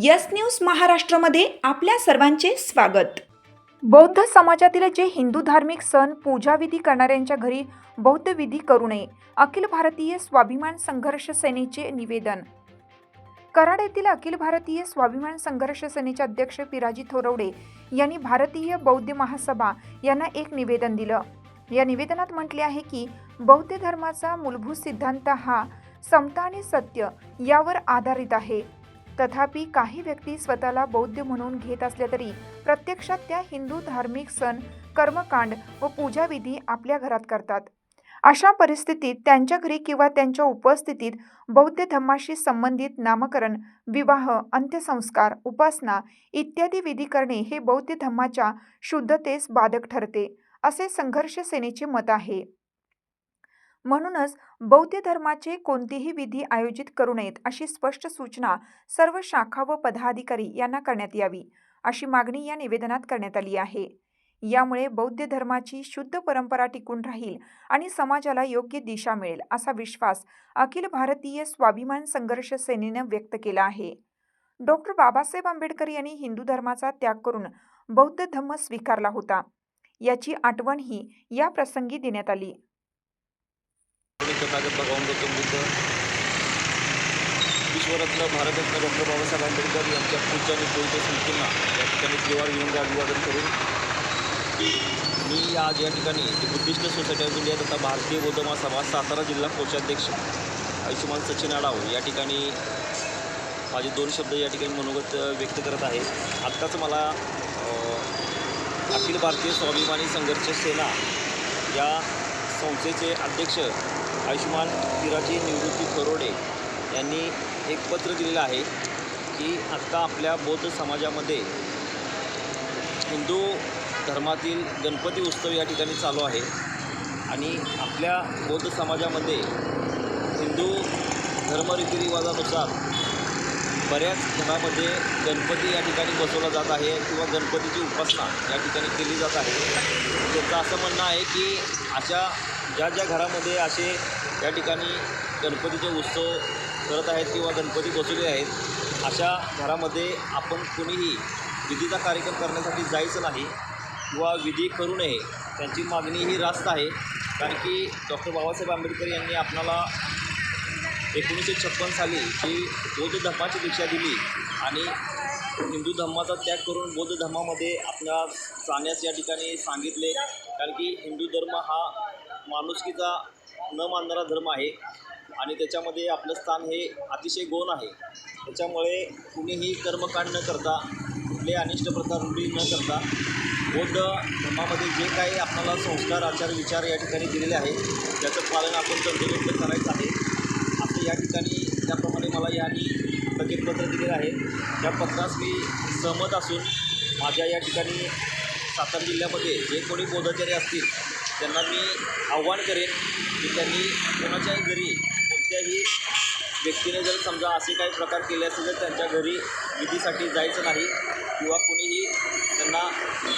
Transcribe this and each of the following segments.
Yes news महाराष्ट्रामध्ये आपल्या सर्वांचे स्वागत. बौद्ध समाजातील जे हिंदू धार्मिक सण पूजाविधी करणाऱ्यांच्या घरी बौद्ध विधी करू नये अखिल भारतीय स्वाभिमान संघर्ष सेनेचे निवेदन. कराड येथील अखिल भारतीय स्वाभिमान संघर्ष सेनेचे अध्यक्ष पिराजी थोरवडे यांनी भारतीय बौद्ध महासभा यांना एक निवेदन दिलं. या निवेदनात म्हटले आहे की बौद्ध धर्माचा मूलभूत सिद्धांत हा समता आणि सत्य यावर आधारित आहे. तथापि काही व्यक्ती स्वतःला बौद्ध म्हणून घेत असल्या तरी प्रत्यक्षात त्या हिंदू धार्मिक सण कर्मकांड व पूजाविधी आपल्या घरात करतात. अशा परिस्थितीत त्यांच्या घरी किंवा त्यांच्या उपस्थितीत बौद्ध धर्माशी संबंधित नामकरण विवाह अंत्यसंस्कार उपासना इत्यादी विधी करणे हे बौद्ध धर्माच्या शुद्धतेस बाधक ठरते असे संघर्ष सेनेचे मत आहे. म्हणूनच बौद्ध धर्माचे कोणतीही विधी आयोजित करू नयेत अशी स्पष्ट सूचना सर्व शाखा व पदाधिकारी यांना करण्यात यावी अशी मागणी या निवेदनात करण्यात आली आहे. यामुळे बौद्ध धर्माची शुद्ध परंपरा टिकून राहील आणि समाजाला योग्य दिशा मिळेल असा विश्वास अखिल भारतीय स्वाभिमान संघर्ष सेनेनं व्यक्त केला आहे. डॉक्टर बाबासाहेब आंबेडकर यांनी हिंदू धर्माचा त्याग करून बौद्ध धर्म स्वीकारला होता. याची आठवणही या प्रसंगी देण्यात आली. आणि तथागत भगवान गौतम बुद्ध. विश्वरत्न भारतरत्न डॉक्टर बाबासाहेब आंबेडकर यांच्या पुढच्या आणि पवित्र स्मृतींना या ठिकाणी त्रिवार घेऊन अभिवादन करून मी आज या ठिकाणी बुद्धिस्ट सोसायटी ऑफ इंडिया तथा भारतीय बौद्ध महासभा सातारा जिल्हा कोषाध्यक्ष आयुष्यमान सचिन आडाव या ठिकाणी माझे दोन शब्द या ठिकाणी मनोगत व्यक्त करत आहे. आत्ताच मला अखिल भारतीय स्वाभिमानी संघर्ष सेना या संस्थेचे अध्यक्ष आयुष्मान पिराजी निवृत्ती करोडे यांनी एक पत्र दिलेलं आहे की आत्ता आपल्या बौद्ध समाजामध्ये हिंदू धर्मातील गणपती उत्सव या ठिकाणी चालू आहे. आणि आपल्या बौद्ध समाजामध्ये हिंदू धर्मरीतिरिवाजानुसार बऱ्याच घरामध्ये गणपती या ठिकाणी बसवला जात आहे किंवा गणपतीची उपासना या ठिकाणी केली जात आहे. त्यांचं असं म्हणणं आहे की अशा ज्या ज्या घरामध्ये असे या ठिकाणी गणपतीचे उत्सव करत आहेत किंवा गणपती बसवले आहेत अशा घरामध्ये आपण कोणीही विधीचा कार्यक्रम करण्यासाठी जायचं नाही किंवा विधी करू नये त्यांची मागणी ही रास्त आहे. कारण की डॉक्टर बाबासाहेब आंबेडकर यांनी आपणाला एकोणीसशे छप्पन साली जी बौद्ध धर्माची दीक्षा दिली आणि हिंदू धर्माचा त्याग करून बौद्ध धर्मामध्ये आपल्या जाण्यास या ठिकाणी सांगितले. कारण की हिंदू धर्म हा माणुसकीचा न मानणारा धर्म आहे आणि त्याच्यामध्ये आपलं स्थान हे अतिशय गौण आहे. त्याच्यामुळे कुणीही कर्मकांड न करता कुठले अनिष्ट प्रकार रूढी न करता बौद्ध धर्मामध्ये जे काही आपल्याला संस्कार आचार विचार या ठिकाणी दिलेले आहे त्याचं पालन आपण तंतोतंत करायचं आहे. असं या ठिकाणी त्याप्रमाणे मला यांनी थकीत पत्र दिलेलं आहे. त्या पत्रास मी सहमत असून माझ्या या ठिकाणी सातारा जिल्ह्यामध्ये जे कोणी बौद्धाचार्य असतील त्यांना मी आव्हान करेन की त्यांनी कोणाच्याही घरी कोणत्याही व्यक्तीने जर समजा असे काही प्रकार केले असतील तर त्यांच्या घरी विधीसाठी जायचं नाही किंवा कोणीही त्यांना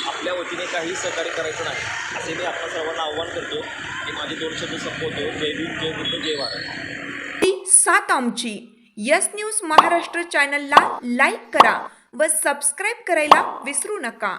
आपल्या वतीने काही सहकार्य करायचं नाही असे मी आपल्या सर्वांना आव्हान करतो आणि माझे दोन शब्द संपवतो. जय भीम जय बुद्ध जय भारत. ती सात आमची. यस न्यूज महाराष्ट्र चॅनलला लाईक करा व सबस्क्राईब करायला विसरू नका.